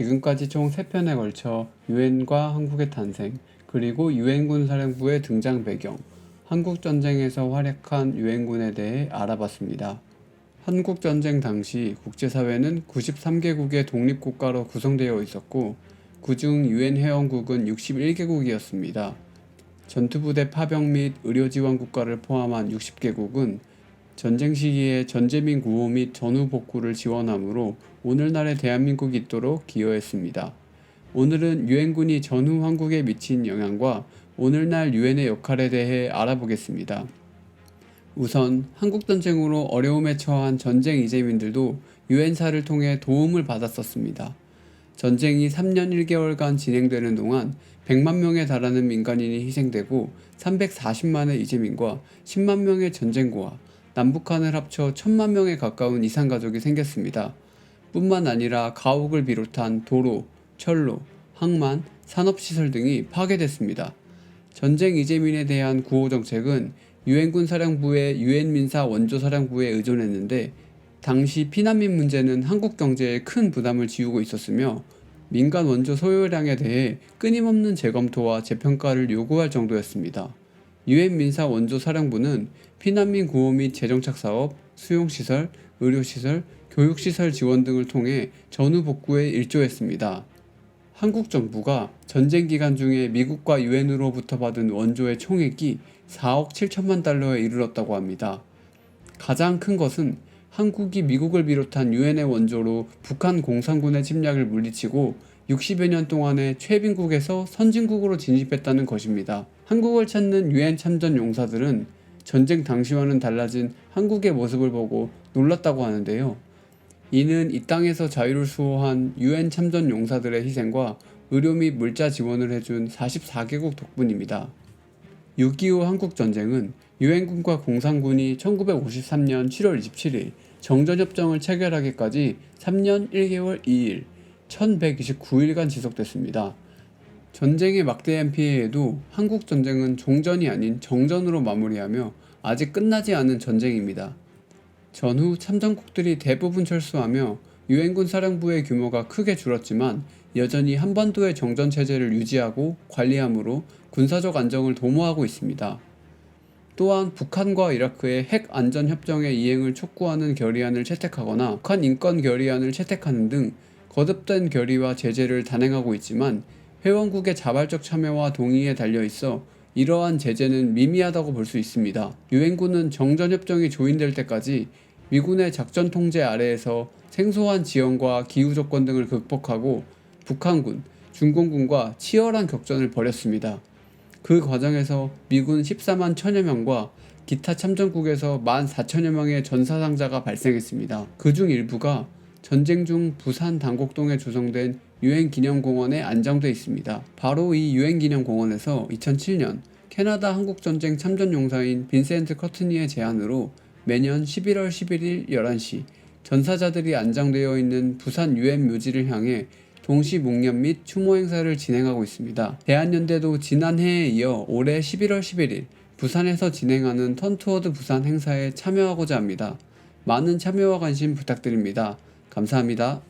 지금까지 총 3편에 걸쳐 유엔과 한국의 탄생, 그리고 유엔군 사령부의 등장 배경, 한국 전쟁에서 활약한 유엔군에 대해 알아봤습니다. 한국 전쟁 당시 국제사회는 93개국의 독립국가로 구성되어 있었고, 그중 유엔 회원국은 61개국이었습니다. 전투부대 파병 및 의료 지원 국가를 포함한 60개국은 전쟁 시기에 전재민 구호 및 전후 복구를 지원하므로 오늘날의 대한민국이 있도록 기여했습니다. 오늘은 유엔군이 전후 한국에 미친 영향과 오늘날 유엔의 역할에 대해 알아보겠습니다. 우선 한국 전쟁으로 어려움에 처한 전쟁 이재민들도 유엔사를 통해 도움을 받았었습니다. 전쟁이 3년 1개월간 진행되는 동안 100만 명에 달하는 민간인이 희생되고 340만의 이재민과 10만 명의 전쟁고와 남북한을 합쳐 1000만 명에 가까운 이산 가족이 생겼습니다. 뿐만 아니라 가옥을 비롯한 도로, 철로, 항만, 산업시설 등이 파괴됐습니다. 전쟁 이재민에 대한 구호 정책은 유엔군 사령부의 유엔 민사 원조 사령부에 의존했는데 당시 피난민 문제는 한국 경제에 큰 부담을 지우고 있었으며 민간 원조 소요량에 대해 끊임없는 재검토와 재평가를 요구할 정도였습니다. 유엔 민사 원조 사령부는 피난민 구호 및 재정착 사업, 수용시설, 의료시설, 교육시설 지원 등을 통해 전후 복구에 일조했습니다. 한국 정부가 전쟁 기간 중에 미국과 유엔으로부터 받은 원조의 총액이 4억 7천만 달러에 이르렀다고 합니다. 가장 큰 것은 한국이 미국을 비롯한 유엔의 원조로 북한 공산군의 침략을 물리치고 60여 년 동안에 최빈국에서 선진국으로 진입했다는 것입니다. 한국을 찾는 유엔 참전 용사들은 전쟁 당시와는 달라진 한국의 모습을 보고 놀랐다고 하는데요. 이는 이 땅에서 자유를 수호한 유엔 참전 용사들의 희생과 의료 및 물자 지원을 해준 44개국 덕분입니다. 6.25 한국전쟁은 유엔군과 공산군이 1953년 7월 27일 정전협정을 체결하기까지 3년 1개월 2일 1129일간 지속됐습니다. 전쟁의 막대한 피해에도 한국 전쟁은 종전이 아닌 정전으로 마무리하며 아직 끝나지 않은 전쟁입니다. 전후 참전국들이 대부분 철수하며 유엔군 사령부의 규모가 크게 줄었지만 여전히 한반도의 정전 체제를 유지하고 관리함으로 군사적 안정을 도모하고 있습니다. 또한 북한과 이라크의 핵 안전 협정의 이행을 촉구하는 결의안을 채택하거나 북한 인권 결의안을 채택하는 등 거듭된 결의와 제재를 단행하고 있지만 회원국의 자발적 참여와 동의에 달려 있어 이러한 제재는 미미하다고 볼 수 있습니다. 유엔군은 정전협정이 조인될 때까지 미군의 작전 통제 아래에서 생소한 지형과 기후 조건 등을 극복하고 북한군, 중공군과 치열한 격전을 벌였습니다. 그 과정에서 미군 14만 천여 명과 기타 참전국에서 1만 4천여 명의 전사상자가 발생했습니다. 그 중 일부가 전쟁 중 부산 당곡동에 조성된 유엔 기념공원에 안정돼 있습니다. 바로 이 유엔 기념공원에서 2007년 캐나다 한국 전쟁 참전 용사인 빈센트 커트니의 제안으로 매년 11월 11일 11시 전사자들이 안장되어 있는 부산 유엔 묘지를 향해 동시 묵념 및 추모 행사를 진행하고 있습니다. 대한연대도 지난해에 이어 올해 11월 11일 부산에서 진행하는 턴투어드 부산 행사에 참여하고자 합니다. 많은 참여와 관심 부탁드립니다. 감사합니다.